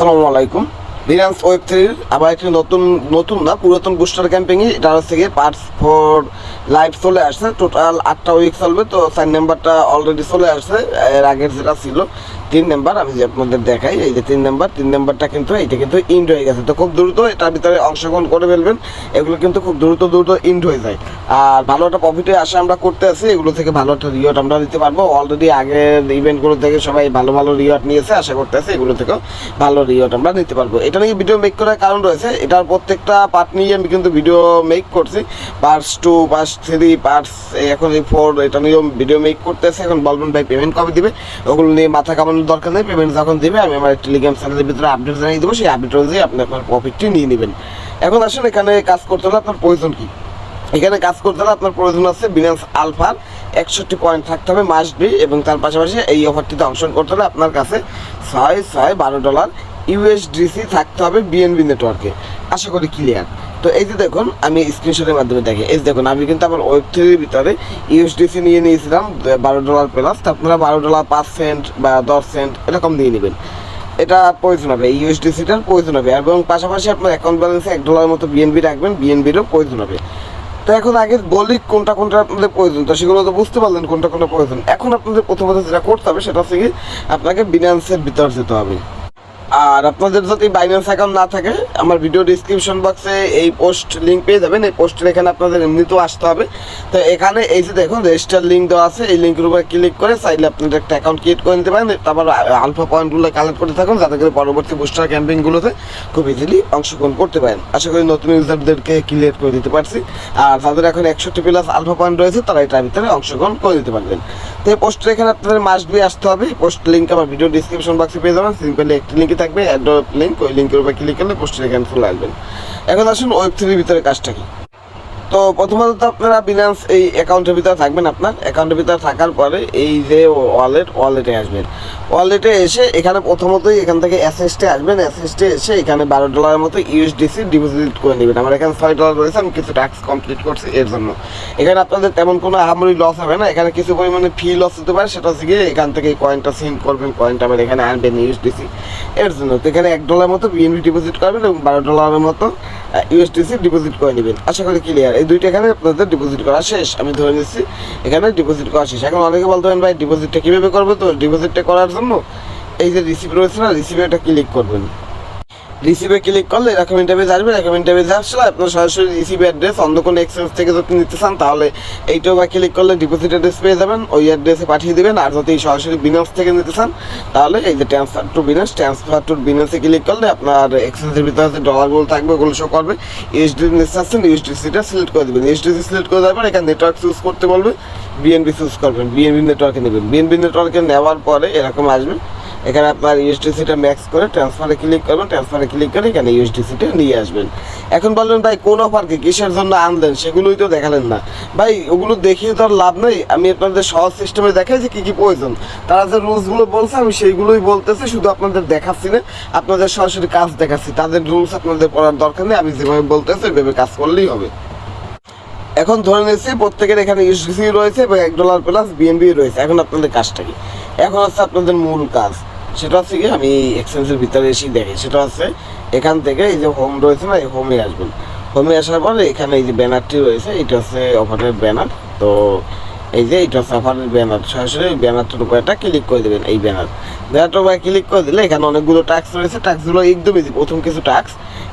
আসসালামু আলাইকুম। বিরান্স ওয়েব থ্রির আবার একটি নতুন নতুন না, পুরাতন বুস্টার ক্যাম্পেইনই এটা হচ্ছে গিয়ে পার্টস ফোর লাইভ চলে আসছে। টোটাল আটটা উইক চলবে, তো সাইন নাম্বারটা অলরেডি চলে আসছে, এর আগের যেটা ছিল তিন নাম্বার, আমি যে আপনাদের দেখাই, এই যে তিন নাম্বার, তিন নাম্বারটা কিন্তু এইটা কিন্তু ইন্ড হয়ে গেছে। তো খুব দ্রুত এটার ভিতরে অংশগ্রহণ করে ফেলবেন, এগুলো কিন্তু খুব দ্রুত দ্রুত ইন্ড হয়ে যায়। আর ভালো একটা প্রফিটে আশা আমরা করতে আছি, এগুলো থেকে ভালো একটা রিওয়ার্ড আমরা নিতে পারব। অলরেডি আগের ইভেন্টগুলো থেকে সবাই ভালো ভালো রিওয়ার্ড নিয়েছে, আশা করতে আছি এগুলো থেকেও ভালো রিওয়ার্ড আমরা নিতে পারব। এটা নিয়ে ভিডিও মেক করার কারণ রয়েছে, এটার প্রত্যেকটা পার্ট নিয়ে আমি কিন্তু ভিডিও মেক করছি। Parts two parts three parts এখন এই ফোর এটা নিয়েও ভিডিও মেক করতেছে এখন বলবেন ভাই পেমেন্ট কবে দিবে, ওগুলো নিয়ে মাথা কামানোর দরকার নেই পেমেন্ট যখন দেবে, আমি আমার টেলিগ্রাম চ্যানেলের ভিতরে আপডেট জানিয়ে দেবো, সেই আপডেট অনুযায়ী আপনি আপনার প্রফিটটি নিয়ে নেবেন। এখন আসলে এখানে কাজ করতে হলে আপনার প্রয়োজন কি? এখানে কাজ করতে হলে আপনার প্রয়োজন আছে বিনান্স আলফার একষট্টি পয়েন্ট থাকতে হবে মাস্ট বি এবং তার পাশাপাশি এই অফারটিতে অংশগ্রহণ করতে হলে আপনার কাছে ছয় ছয় বারো ডলার ইউএসডিসি থাকতে হবে বিএনবি নেটওয়ার্কে আশা করি ক্লিয়ার তো এই যে দেখুন, আমি স্ক্রিনশটের মাধ্যমে দেখি, এই দেখুন, আমি কিন্তু আমার ওয়েব থ্রির ভিতরে ইউএসডিসি নিয়ে নিয়েছিলাম বারো ডলার প্লাস তো আপনারা বারো ডলার পাঁচ সেন্ট বা দশ সেন্ট এরকম দিয়ে নেবেন। এটা প্রয়োজন হবে ইউএসডিসিটার প্রয়োজন হবে। এবং পাশাপাশি আপনার অ্যাকাউন্ট ব্যালেন্সে এক ডলার মতো বিএনবি রাখবেন বিএনবিরও প্রয়োজন হবে। তো এখন আগে বলি কোনটা কোনটা আপনাদের প্রয়োজন তো সেগুলো তো বুঝতে পারলেন কোনটা কোনটা প্রয়োজন এখন আপনাদের প্রথমত যেটা করতে হবে, সেটা হচ্ছে কি আপনাকে বিনান্সের ভিতর যেতে হবে। আর আপনাদের যদি বাইন্যান্স অ্যাকাউন্ট না থাকে, আমার ভিডিও ডিসক্রিপশন বক্সে এই পোস্ট লিঙ্ক পেয়ে যাবেন। এই পোস্টের এখানে আপনাদের এমনিতেও আসতে হবে। তো এখানে এই যে দেখুন রেজিস্টার লিঙ্ক দেওয়া আছে। এই লিঙ্কের উপর ক্লিক করে চাইলে আপনাদের একটা অ্যাকাউন্ট ক্রিয়েট করে নিতে পারেন। তারপর আলফা পয়েন্টগুলো কালেক্ট করতে থাকুন, যাতে করে পরবর্তী বুস্টার ক্যাম্পেইনগুলোতে খুব ইজিলি অংশগ্রহণ করতে পারেন। আশা করি নতুন ইউজারদেরকে ক্লিয়ার করে দিতে পারছি। আর যাদের এখন একষট্টি প্লাস আলফা পয়েন্ট রয়েছে, তারা এটার ভিতরে অংশগ্রহণ করে দিতে পারবেন। তো এই পোস্টের এখানে আপনাদের মাস্ট বি আসতে হবে। পোস্ট লিঙ্ক আমার ভিডিও ডিসক্রিপশন বক্সে পেয়ে যাবেন। সিম্পলি একটি লিঙ্কে থাকবে অ্যাড লিঙ্ক ওই লিঙ্কের উপরে ক্লিক করলে পোস্টের এখানে চলে আসবেন এখন আসুন ওয়েব থ্রির ভিতরে কাজটা কি? তো প্রথমত তো আপনারা বিনান্স এই অ্যাকাউন্টের ভিতরে থাকবেন আপনার। অ্যাকাউন্টের ভিতরে থাকার পরে এই যে ওয়ালেট ওয়ালেটে আসবেন। ওয়ালেটে এসে এখানে প্রথমতই এখান থেকে এসএসটে আসবেন। এসএসটে এসে এখানে বারো ডলারের মতো ইউএসডিসি ডিপোজিট করে নেবেন। আমার এখানে ছয় ডলার রয়েছে, আমি কিছু ট্যাক্স কমপ্লিট করছি এর জন্য। এখানে আপনাদের তেমন কোনো আহামরি লস হবে না। এখানে কিছু পরিমাণে ফি লস হতে পারে, সেটা হচ্ছে গিয়ে এখান থেকে কয়েনটা সেন্ড করবেন কয়েনটা আমার এখানে আনবেন ইউএসডিসি এর জন্য তো এখানে এক ডলার মতো বিএনবি ডিপোজিট করবেন এবং বারো ডলারের মতো ইউএসডিসি ডিপোজিট করে নেবেন। আশা করি ক্লিয়ার এই দুইটা এখানে আপনাদের ডিপোজিট করা শেষ। আমি ধরে নিচ্ছি, এখানে ডিপোজিট করা শেষ। এখন অনেকে বলতে পারেন, ভাই ডিপোজিটটা কীভাবে করব তো? ডিপোজিটটা করার জন্য এই যে রিসিভ রয়েছে না রিসিভে এটা ক্লিক করবেন। রিসিভে ক্লিক করলে এরকম ইন্টারভিউ আসবে এরকম ইন্টারভিউ আসলে আপনার সরাসরি রিসিভ অ্যাড্রেস অন্য কোনো এক্সচেঞ্জ থেকে যদি নিতে চান, তাহলে এইটাও বা ক্লিক করলে ডিপোজিট অ্যাড্রেস পেয়ে যাবেন, ওই অ্যাড্রেসে পাঠিয়ে দেবেন, আর যদি সরাসরি বিনান্স থেকে নিতে চান, তাহলে এই যে transfer to Binance transfer to বিনান্সে click করলে আপনার এক্সচেঞ্জের ভিতরে যে ডলারগুলো থাকবে, ওগুলো শো করবে ইউএসডি নিতে চাচ্ছেন ইউএসডিসিটা সিলেক্ট করে দেবেন। ইউএসডিসি সিলেক্ট করে দেওয়ার পর এখানে নেটওয়ার্ক চুজ করতে বলবে বিএনবি চুজ করবেন বিএনবি নেটওয়ার্কে নেবেন। বিএনবি নেটওয়ার্কে নেওয়ার পরে এরকম আসবে এখানে আপনার ইউএসডিসিটা ম্যাক্স করে ট্রান্সফারে ক্লিক করবেন ট্রান্সফারে ক্লিক করে এখানে ইউএসডিসিটা নিয়ে আসবেন। এখন বললেন ভাই, কোন অফারকে কিসের জন্য আনলেন সেগুলোই তো দেখালেন না। ভাই, ওগুলো দেখিয়ে তো লাভ নেই। আমি আপনাদের সহজ সিস্টেমে দেখাই যে কী কী প্রয়োজন। তারা যে রুলসগুলো বলছে, আমি সেইগুলোই বলতেছি, শুধু আপনাদের দেখাচ্ছি না, আপনাদের সরাসরি কাজ দেখাচ্ছি। তাদের রুলস আপনাদের পড়ার দরকার নেই, আমি যেভাবে বলতেছি, ওইভাবে কাজ করলেই হবে। এখন ধরে নিচ্ছি প্রত্যেকের এখানে ইউসিসি রয়েছে এবং এক ডলার প্লাস বিএনবি রয়েছে। এখন আপনাদের কাজটা কি? এখন হচ্ছে আপনাদের মূল কাজ। সেটা হচ্ছে আমি এক্সচেঞ্জের ভিতরে এসেই দেখি। সেটা হচ্ছে এখান থেকে এই যে হোম রয়েছে না, এই হোমে আসবেন। হোমে আসার পরে এখানে এই যে ব্যানারটি রয়েছে, এটা হচ্ছে অফারের ব্যানার তো এই যে এটা হচ্ছে ব্যানার, সরাসরি ব্যানারটার উপর একটা ক্লিক করে দেবেন এই ব্যানার। ব্যানারটার উপরে ক্লিক করে দিলে এখানে অনেকগুলো টাস্ক রয়েছে টাস্কগুলো একদম ইজি প্রথম কিছু টাস্ক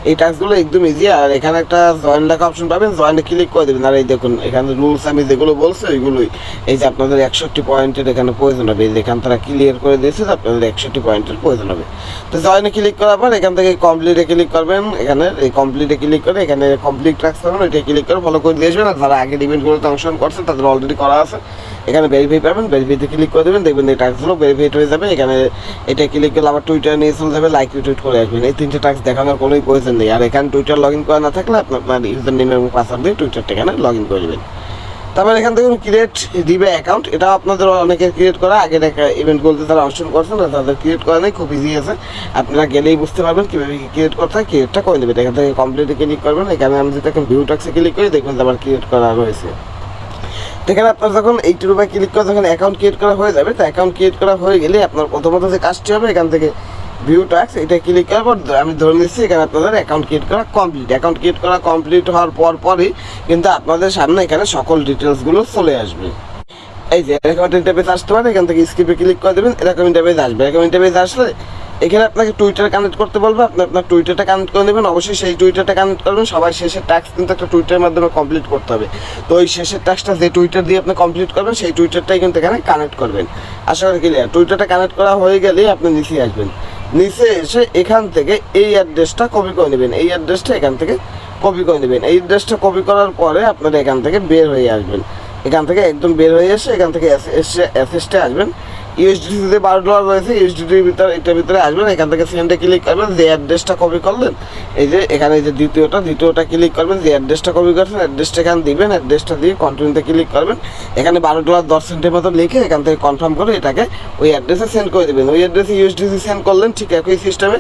এই টাস্কগুলো একদম ইজি আর এখানে একটা জয়েন লেখা অপশন পাবেন জয়েনে ক্লিক করে দেবেন। আর এই দেখুন, এখানে রুলস আমি যেগুলো বলছি, ওইগুলোই। এই যে আপনাদের একষট্টি পয়েন্টের এখানে প্রয়োজন হবে এখান তারা ক্লিয়ার করে দিয়েছে যে আপনাদের একষট্টি পয়েন্টের প্রয়োজন হবে। তো জয়েনে ক্লিক করার পর এখান থেকে কমপ্লিটে ক্লিক করবেন, এখানে এই কমপ্লিটে ক্লিক করে এখানে কমপ্লিট টাস্ক করবেন ওইটা ক্লিক করে ফলো করে দিয়ে আসবেন। আর যারা আগের ইভেন্টগুলোতে অংশগ্রহণ করছেন তাদের অলরেডি করা আছে এখানে ভেরিফাই পাবেন ভেরিফাইতে ক্লিক করে দেবেন, দেখবেন এই টাস্কগুলো ভেরিফাইড হয়ে যাবে। এখানে এটা ক্লিক করলে আবার টুইটার নিয়ে চলে যাবে লাইক টুইট করে আসবেন। এই তিনটে টাস্ক দেখানোর কোনোই প্রয়োজন নেই। আর এখানে টুইটার লগ ইন করা না থাকলে আপনার ইউজার নেম এবং পাসওয়ার্ড দিয়ে টুইটারটা এখানে লগ ইন করে দেবেন তারপর এখান থেকে ক্রিয়েট দিবে অ্যাকাউন্ট এটা আপনাদের অনেকের ক্রিয়েট করা। আগের একটা ইভেন্টগুলোতে তারা অংশগ্রহণ করছেন না তাদের ক্রিয়েট করা নেই, খুব ইজি আছে। আপনারা গেলেই বুঝতে পারবেন কীভাবে ক্রিয়েট করতে হয় ক্রিয়েটটা করে দেবেন এখান থেকে কমপ্লিটে ক্লিক করবেন। এখানে আমি যদি এখন ভিউ টাক্সে ক্লিক করি, দেখবেন যে আমার ক্রিয়েট করা রয়েছে। এখানে আপনার যখন এইটির উপরে ক্লিক করে যখন অ্যাকাউন্ট ক্রিয়েট করা হয়ে যাবে, তো অ্যাকাউন্ট ক্রিয়েট করা হয়ে গেলে আপনার প্রথমত যে কাজটি হবে, এখান থেকে ভিউ ট্যাক্স এটা ক্লিক করার পর আমি ধরে নিচ্ছি এখানে আপনাদের অ্যাকাউন্ট ক্রিয়েট করা কমপ্লিট অ্যাকাউন্ট ক্রিয়েট করা কমপ্লিট হওয়ার পর পরই কিন্তু আপনাদের সামনে এখানে সকল ডিটেলসগুলো চলে আসবে। এই যে, এরকম একটা আসতে পারে, এখান থেকে স্ক্রিপে ক্লিক করে দেবেন, এরকম ইন্টারফেস আসবে। এরকম ইন্টারফেস আসলে এখানে আপনাকে টুইটার কানেক্ট করতে বলবে, আপনি আপনার টুইটারটা কানেক্ট করে নেবেন, অবশ্যই সেই টুইটারটা কানেক্ট করবেন সবাই শেষের ট্যাক্স কিন্তু একটা টুইটারের মাধ্যমে কমপ্লিট করতে হবে। তো ওই শেষের ট্যাক্সটা যে টুইটার দিয়ে আপনি কমপ্লিট করবেন, সেই টুইটারটাই কিন্তু এখানে কানেক্ট করবেন। আশা করি ক্লিয়ার টুইটারটা কানেক্ট করা হয়ে গেলেই আপনি নিচে আসবেন। নিচে এসে এখান থেকে এই অ্যাড্রেসটা কপি করে নেবেন। এই অ্যাড্রেসটা এখান থেকে কপি করে নেবেন। এই অ্যাড্রেসটা কপি করার পরে আপনারা এখান থেকে বের হয়ে আসবেন। এখান থেকে একদম বের হয়ে এসে এখান থেকে এসে এসে আসবেন। ইউএসডিতে বারো ডলার রয়েছে ইউএসডিটির ভিতরে এটার ভিতরে আসবেন, এখান থেকে সেন্ডে ক্লিক করবেন, যে অ্যাড্রেসটা কপি করলেন। এই যে এখানে এই যে দ্বিতীয়টা দ্বিতীয়টা ক্লিক করবেন, যে অ্যাড্রেসটা কপি করছেন অ্যাড্রেসটা এখানে দিবেন অ্যাড্রেসটা দিয়ে কন্টিনিউতে ক্লিক করবেন। এখানে বারো ডলার দশ সেন্টের মতো লিখে এখান থেকে কনফার্ম করে এটাকে ওই অ্যাড্রেসে সেন্ড করে দেবেন। ওই অ্যাড্রেসে ইউএসডিসি সেন্ড করলেন, ঠিক একই সিস্টেমে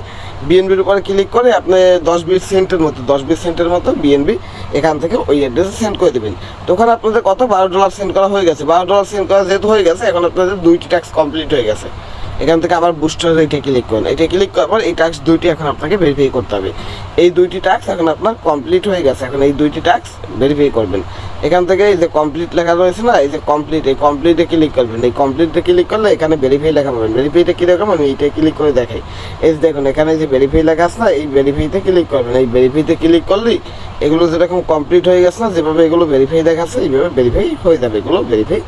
বিএনবির উপরে ক্লিক করে আপনি দশ বিশ সেন্টের মতো, দশ বিশ সেন্টের মতো বিএনবি এখান থেকে ওই অ্যাড্রেসে সেন্ড করে দেবেন। তো ওখানে আপনাদের কত? বারো ডলার সেন্ড করা হয়ে গেছে। বারো ডলার সেন্ড করা যেহেতু হয়ে গেছে, এখন আপনাদের দুইটি ট্যাক্স কমপ্লিট হয়ে গেছে। এখান থেকে আবার বুস্টার এটা ক্লিক করুন। এটা ক্লিক করার পর এই ট্যাক্স দুইটি এখন আপনাকে ভেরিফাই করতে হবে। এই দুইটি ট্যাক্স এখন আপনার কমপ্লিট হয়ে গেছে। এখন এই দুইটি ট্যাক্স ভেরিফাই করবেন। এখান থেকে এই যে কমপ্লিট লেখা রয়েছে না, এই যে কমপ্লিট এই কমপ্লিটে ক্লিক করবেন। এই কমপ্লিটে ক্লিক করলে এখানে ভেরিফাই লেখা পাবেন। ভেরিফাইতে ক্লিক করবেন এইটা ক্লিক করে দেখাই। এই যে দেখুন, এখানে যে ভেরিফাই লেখা আছে না, এই ভেরিফাইতে ক্লিক করবেন। এই ভেরিফাইতে ক্লিক করলেই এগুলো যেরকম কমপ্লিট হয়ে গেছে না, যেভাবে এগুলো ভেরিফাই দেখাচ্ছে, এইভাবে ভেরিফাই হয়ে যাবে। এগুলো ভেরিফাই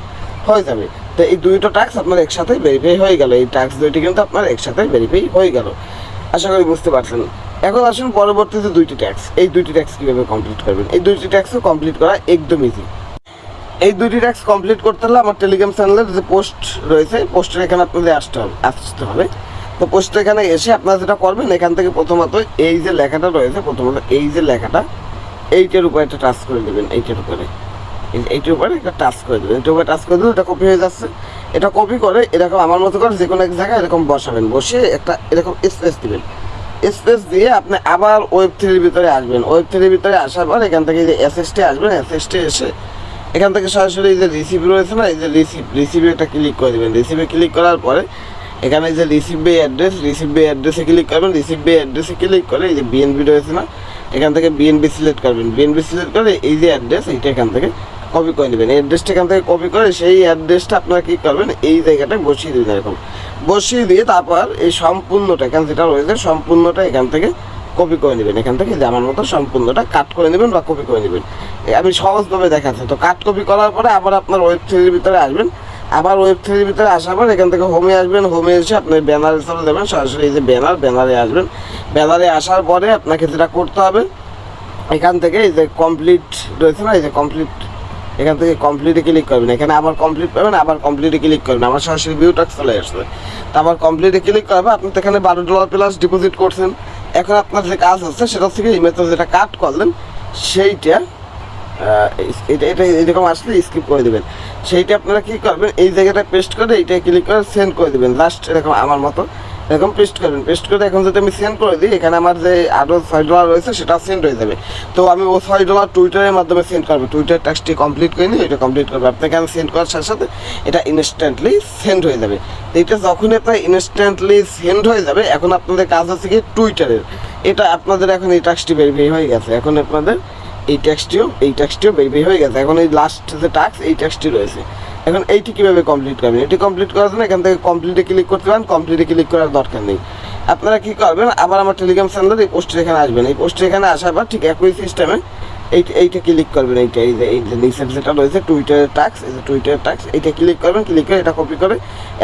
হয়ে যাবে। তো এই দুইটা ট্যাক্স আপনার একসাথে ভেরিফাই হয়ে গেল। এই ট্যাক্স দুইটি কিন্তু আপনার একসাথে ভেরিফাই হয়ে গেল। আশা করি বুঝতে পারছেন। এখন আসুন পরবর্তীতে দুইটি ট্যাক্স এই দুইটি ট্যাক্স কীভাবে কমপ্লিট করবেন? এই দুইটি ট্যাক্সও কমপ্লিট করা একদম ইজি এই দুইটি ট্যাক্স কমপ্লিট করতে হলে আমার টেলিগ্রাম চ্যানেলের যে পোস্ট রয়েছে পোস্টের এখানে আপনাদের আসতে হবে আসতে হবে। তো পোস্ট এখানে এসে আপনারা যেটা করবেন, এখান থেকে প্রথমত এই যে লেখাটা রয়েছে, প্রথমত এই যে লেখাটা, এইটার উপরে একটা টাচ করে দেবেন, এইটার উপরে। এইটার উপরে একটা টাচ করে দেবেন এইটার উপরে টাচ করে দিলে এটা কপি হয়ে যাচ্ছে। এটা কপি করে এরকম আমার মতো করে যে কোনো এক জায়গায় এরকম বসাবেন। বসিয়ে একটা এরকম স্পেস দিবেন। স্পেস দিয়ে আপনি আবার ওয়েব থ্রির ভিতরে আসবেন। ওয়েব থ্রির ভিতরে আসার পর এখান থেকে যে এসএসটি আসবেন এসএসটি এসে এখান থেকে সরাসরি এই যে রিসিভ রয়েছে না, এই যে রিসিভ রিসিভে একটা ক্লিক করে দেবেন। রিসিভে ক্লিক করার পরে এখানে যে রিসিভ বে অ্যাড্রেস রিসিভ বে অ্যাড্রেসে ক্লিক করবেন। রিসিভ বে অ্যাড্রেসে ক্লিক করে এই যে বিএনবি রয়েছে না, এখান থেকে বিএনবি সিলেক্ট করবেন। বিএনবি সিলেক্ট করে এই যে অ্যাড্রেস এইটা এখান থেকে কপি করে নেবেন। অ্যাড্রেসটা এখান থেকে কপি করে সেই অ্যাড্রেসটা আপনারা কী করবেন, এই জায়গাটায় বসিয়ে দিবেন এরকম। বসিয়ে দিয়ে তারপর এই সম্পূর্ণটা এখান যেটা রয়েছে, সম্পূর্ণটা এখান থেকে কপি করে নেবেন। এখান থেকে যে আমার মতো সম্পূর্ণটা কাট করে নেবেন বা কপি করে নেবেন। আমি সহজভাবে দেখাচ্ছি। তো কাট কপি করার পরে আবার আপনার ওয়েব থ্রির ভিতরে আসবেন। আবার ওয়েব থ্রির ভিতরে আসার পর এখান থেকে হোমে আসবেন। হোমে এসে আপনি ব্যানারে চলে যাবেন সরাসরি এই যে ব্যানার ব্যানারে আসবেন। ব্যানারে আসার পরে আপনাকে যেটা করতে হবে, এখান থেকে এই যে কমপ্লিট রয়েছে না, এই যে কমপ্লিট এখান থেকে কমপ্লিটে ক্লিক করবেন এখানে আবার কমপ্লিট পাবেন আবার কমপ্লিটে ক্লিক করবেন আবার সরাসরি ভিউ চলে আসবে। তো আবার কমপ্লিটে ক্লিক করবে, আপনি তো এখানে বারো ডলার প্লাস ডিপোজিট করছেন। এখন আপনার যে কাজ হচ্ছে সেটা থেকে মেথড যেটা কাট করলেন, সেইটা এটা এটা এরকম আসলে স্কিপ করে দেবেন। সেইটা আপনারা কী করবেন, এই জায়গাটা পেস্ট করে এইটা ক্লিক করে সেন্ড করে দেবেন। লাস্ট এরকম আমার মতো। এরকম পেস্ট করবেন পেস্ট করে এখন যদি আমি সেন্ড করে দিই, এখানে আমার যে আরও ছয় ডলার রয়েছে, সেটা সেন্ড হয়ে যাবে। তো আমি ও ছয় ডলার টুইটারের মাধ্যমে সেন্ড করব। টুইটার টাস্কটি কমপ্লিট করে নিই এটা কমপ্লিট করব। আপনাকে আমি সেন্ড করার সাথে সাথে এটা ইনস্ট্যান্টলি সেন্ড হয়ে যাবে। এটা যখনই আপনার ইনস্ট্যান্টলি সেন্ড হয়ে যাবে, এখন আপনাদের কাজ হচ্ছে কি টুইটারের এটা আপনাদের এখন এই টাস্কটি ভেরিফাই হয়ে গেছে। এখন আপনাদের এই ট্যাক্সটিও এই ট্যাক্সটিও ভেরিফাই হয়ে গেছে। এখন এই লাস্ট যে টাস্ক এই ট্যাক্সটি রয়েছে। এখন এইটি কীভাবে কমপ্লিট করবেন? এটি কমপ্লিট করার জন্য এখান থেকে কমপ্লিটে ক্লিক করতে পারেন কমপ্লিটে ক্লিক করার দরকার নেই। আপনারা কী করবেন? আবার আমার টেলিগ্রাম চ্যানেলের এই পোস্টের এখানে আসবেন। এই পোস্টের এখানে আসার পর ঠিক একই সিস্টেমে এইটা এইটা ক্লিক করবেন। এইটা, এই যে এই যে নিচের যেটা রয়েছে টুইটারের টাক্স এই যে টুইটারের টাক্স এইটা ক্লিক করবেন ক্লিক করে এটা কপি করে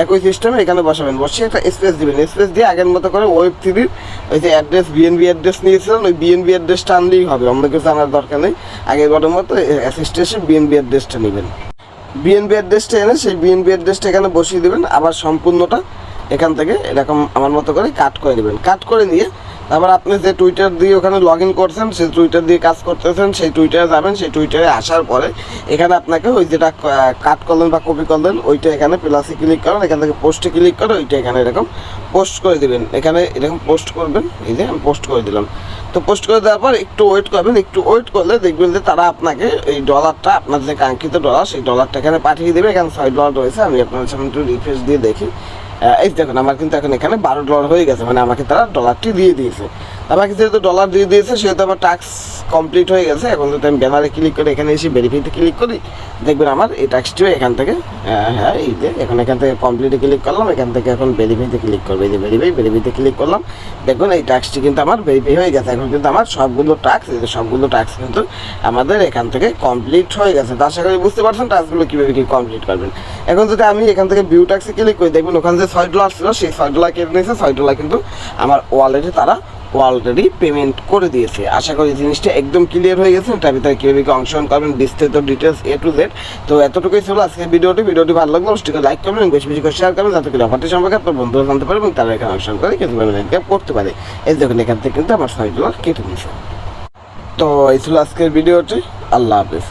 একই সিস্টেমে এখানে বসাবেন। বসিয়ে একটা স্পেস দিবেন। স্পেস দিয়ে আগের মতো করে ওয়েব থ্রির ওই যে অ্যাড্রেস বিএনবি অ্যাড্রেস নিয়েছিলেন ওই বিএনবি অ্যাড্রেসটা আনলেই হবে। অন্য কিছু আনার দরকার নেই। আগের বারের মতো অ্যাসিস্টেশন বিএনবি অ্যাড্রেসটা নেবেন। বিএনবি অ্যাড্রেসটা এনে সেই বিএনপি অ্যাড্রেসটা এখানে বসিয়ে দেবেন, আবার সম্পূর্ণটা এখান থেকে এরকম আমার মতো করে কাট করে নেবেন। কাট করে নিয়ে তারপর আপনি যে টুইটার দিয়ে ওখানে লগ ইন করছেন, সেই টুইটার দিয়ে কাজ করতেছেন, সেই টুইটারে যাবেন, সেই টুইটারে আসার পরে এখানে আপনাকে ওই যেটা কাট করলেন বা কপি করলেন ওইটা এখানে প্লাসে ক্লিক করেন, এখান থেকে পোস্টে ক্লিক করে ওইটা এখানে এরকম পোস্ট করে দিবেন। এখানে এরকম পোস্ট করবেন, এই যে আমি পোস্ট করে দিলাম। তো পোস্ট করে দেওয়ার পর একটু ওয়েট করবেন, একটু ওয়েট করলে দেখবেন যে তারা আপনাকে এই ডলারটা আপনার যে কাঙ্ক্ষিত ডলার সেই ডলারটা এখানে পাঠিয়ে দেবে। এখানে ছয় ডলার রয়েছে, আমি আপনার সামনে একটু রিফ্রেশ দিয়ে দেখি। এই দেখুন, আমার কিন্তু এখন এখানে বারো ডলার হয়ে গেছে মানে আমাকে তারা ডলারটি দিয়ে দিয়েছে। আমাকে যেহেতু ডলার দিয়ে দিয়েছে, সেহেতু আমার টাস্ক কমপ্লিট হয়ে গেছে। এখন যদি আমি ব্যানারে ক্লিক করে এখানে এসে ভেরিফাইতে ক্লিক করি, দেখবেন আমার এই টাস্কটিও এখান থেকে হ্যাঁ এই যে এখন এখান থেকে কমপ্লিটে ক্লিক করলাম, এখান থেকে এখন ভেরিফাইতে ক্লিক করব, এই যে ভেরিফাই ভেরিফাইতে ক্লিক করলাম। দেখুন, এই টাস্কটি কিন্তু আমার ভেরিফাই হয়ে গেছে। এখন কিন্তু আমার সবগুলো টাস্ক এই সবগুলো টাস্ক কিন্তু আমাদের এখান থেকে কমপ্লিট হয়ে গেছে। তো আশা করি বুঝতে পারছেন টাস্কগুলো কীভাবে কি কমপ্লিট করবেন। এখন যদি আমি এখান থেকে ভিউ টাক্সে ক্লিক করি, দেখবেন ওখানে যে ছয় ডলার ছিল সেই ছয় কেটে নিয়েছে ছয় কিন্তু আমার ওয়ালেটে তারা অলরেডি পেমেন্ট করে দিয়েছে। আশা করি জিনিসটা একদম ক্লিয়ার হয়ে গেছে তার ভিতরে কীভাবে অংশগ্রহণ করবেন, বিস্তারিত ডিটেলস এ টু জেড তো এতটুকুই ছিল আজকের ভিডিওটি ভিডিওটি ভালো লাগলে অবশ্যই লাইক করবেন এবং বেশি বেশি করে শেয়ার করবেন, যাতে করে অফারটি সম্পর্কে আপনার বন্ধুরা জানতে পারে এবং তারা এখানে অংশগ্রহণ করে কিছু পেমেন্ট করতে পারে। এই দেখুন, এখান থেকে কিন্তু আমার ডলার কেটে নিয়েছে। তো এই ছিল আজকের ভিডিওটি, আল্লাহ হাফিজ।